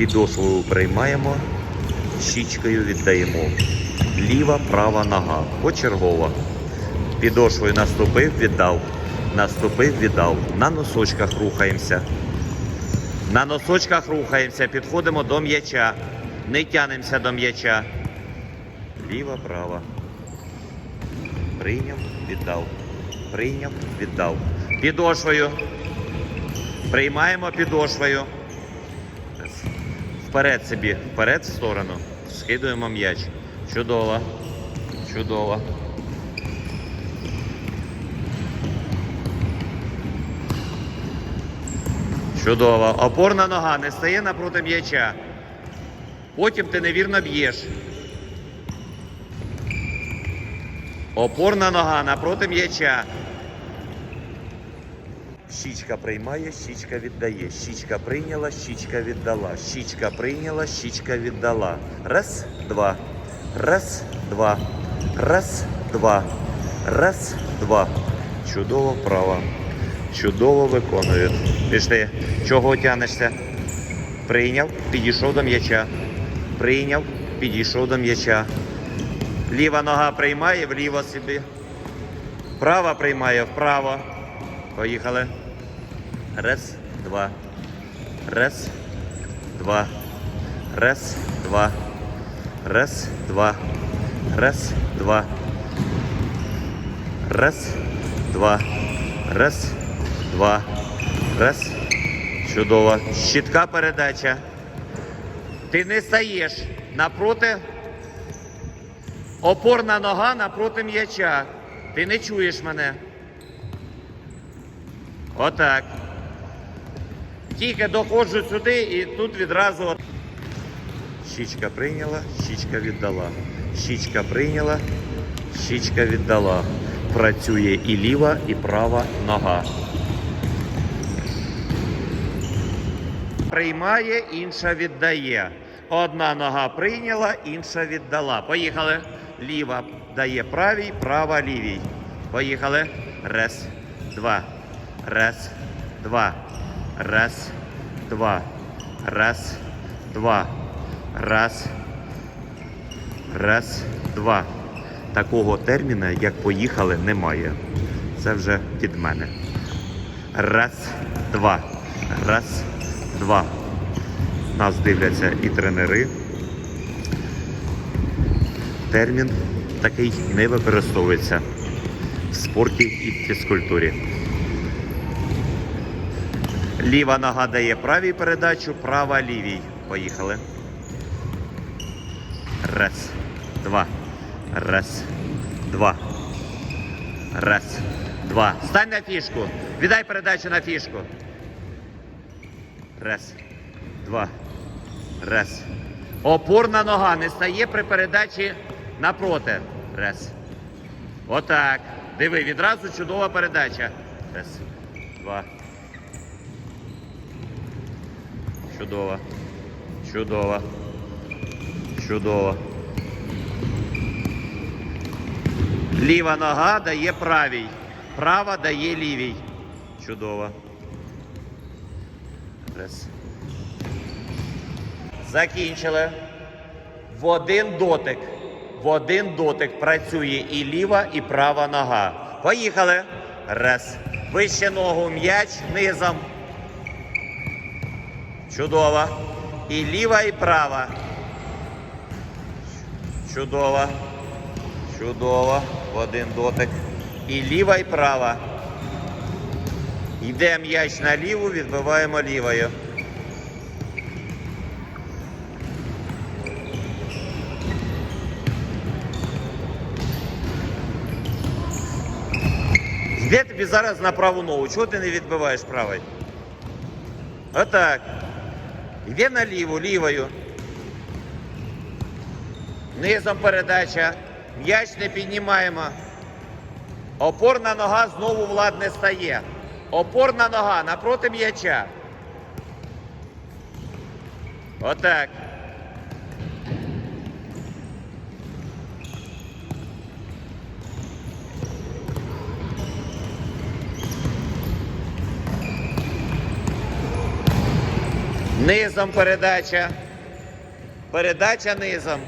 Підошвою приймаємо, щічкою віддаємо. Ліва, права нога. Почергово. Підошвою наступив, віддав. Наступив, віддав. На носочках рухаємося. На носочках рухаємося, підходимо до м'яча. Не тянемося до м'яча. Ліва, права. Прийняв, віддав. Прийняв, віддав. Підошвою. Приймаємо підошвою. Вперед собі, вперед в сторону. Скидуємо м'яч. Чудово. Чудово. Чудово. Опорна нога не стає напроти м'яча. Потім ти невірно б'єш. Опорна нога напроти м'яча. Щічка приймає, щічка віддає. Щічка прийняла, щічка віддала. Щічка прийняла, щічка віддала. Раз, два. Раз, два. Раз, два. Раз, два. Чудово право. Чудово виконують. Пішли. Чого тянешся? Прийняв, підійшов до м'яча. Прийняв, підійшов до м'яча. Ліва нога приймає, вліво собі. Права приймає, вправо. Поїхали. Раз, два. Раз, два. Раз, два. Раз, два. Раз, два. Раз, два. Раз, два. Раз. Чудово. Щітка передача. Ти не стаєш напроти. Опорна нога напроти м'яча. Ти не чуєш мене. Отак. Тільки доходжу сюди і тут відразу. Щічка прийняла, щічка віддала. Щічка прийняла, щічка віддала. Працює і ліва, і права нога. Приймає, інша віддає. Одна нога прийняла, інша віддала. Поїхали. Ліва дає правій, права лівій. Поїхали. Раз, два. Раз, два. Раз, два. Раз, два. Раз. Раз, два. Такого терміна, як поїхали, немає. Це вже від мене. Раз, два. Раз, два. Нас дивляться і тренери. Термін такий не використовується в спорті і в фізкультурі. Ліва нога дає правій передачу, права лівій. Поїхали. Раз, два. Раз, два. Раз, два. Стань на фішку. Віддай передачу на фішку. Раз, два. Раз. Опорна нога не стає при передачі напроти. Раз. Отак. Диви, відразу чудова передача. Раз, два. Чудово. Чудово. Чудово. Ліва нога дає правій. Права дає лівій. Чудово. Раз. Закінчили. В один дотик. В один дотик працює і ліва, і права нога. Поїхали. Раз. Вище ногу м'яч низом. Чудово. І ліва, і права. Чудово. Чудово. В один дотик. І ліва, і права. Йде м'яч на ліву, відбиваємо лівою. Йде тобі зараз на праву ногу. Чого ти не відбиваєш правою? Отак. Йде наліво, лівою. Низом передача. М'яч не піднімаємо. Опорна нога знову влад не стає. Опорна нога напроти м'яча. Отак. Низом передача. Передача низом.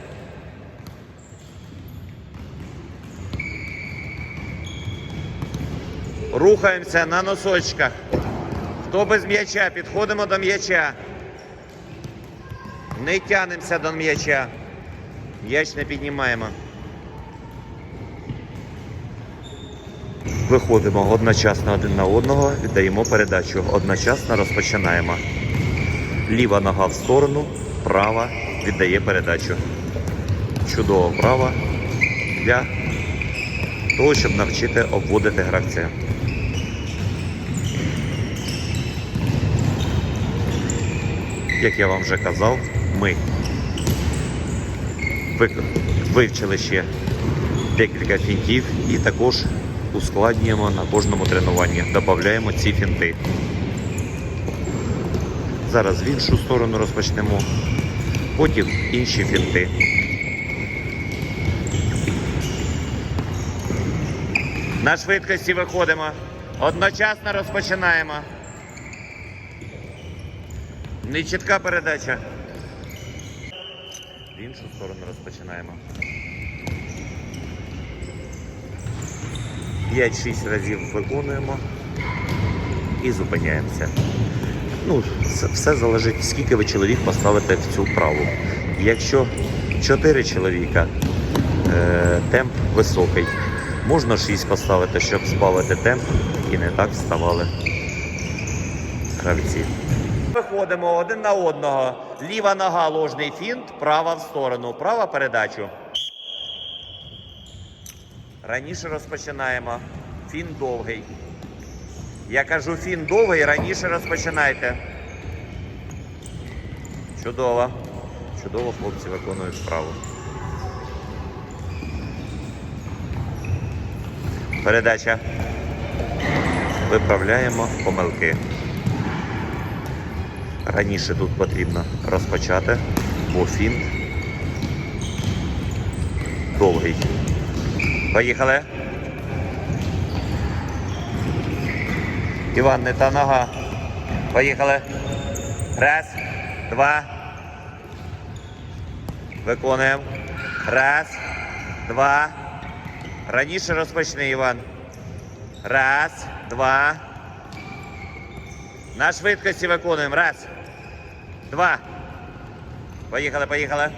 Рухаємося на носочках. Хто без м'яча? Підходимо до м'яча. Не тянемося до м'яча. М'яч не піднімаємо. Виходимо одночасно один на одного, віддаємо передачу. Одночасно розпочинаємо. Ліва нога в сторону, права віддає передачу. Чудово права для того, щоб навчити обводити гравця. Як я вам вже казав, ми вивчили ще декілька фінтів і також ускладнюємо на кожному тренуванні, додаємо ці фінти. Зараз в іншу сторону розпочнемо, потім інші фінти. На швидкості виходимо. Одночасно розпочинаємо. Нечітка передача. В іншу сторону розпочинаємо. 5-6 разів виконуємо і зупиняємося. Ну, все залежить, скільки ви чоловік поставите в цю вправу. Якщо 4 чоловіка, е, темп високий. Можна 6 поставити, щоб збавити темп і не так вставали гравці. Виходимо один на одного. Ліва нога ложний фінт, права в сторону. Права передачу. Раніше розпочинаємо. Фін довгий. Я кажу фін довгий, раніше розпочинайте. Чудово. Чудово хлопці виконують справу. Передача. Виправляємо помилки. Раніше тут потрібно розпочати, бо фінт довгий. Поїхали. Іван, не та нога. Поїхали. Раз, два. Виконуємо. Раз, два. Раніше розпочни, Іван. Раз, два. На швидкості виконуємо. Раз. Два. Поїхали, поїхали.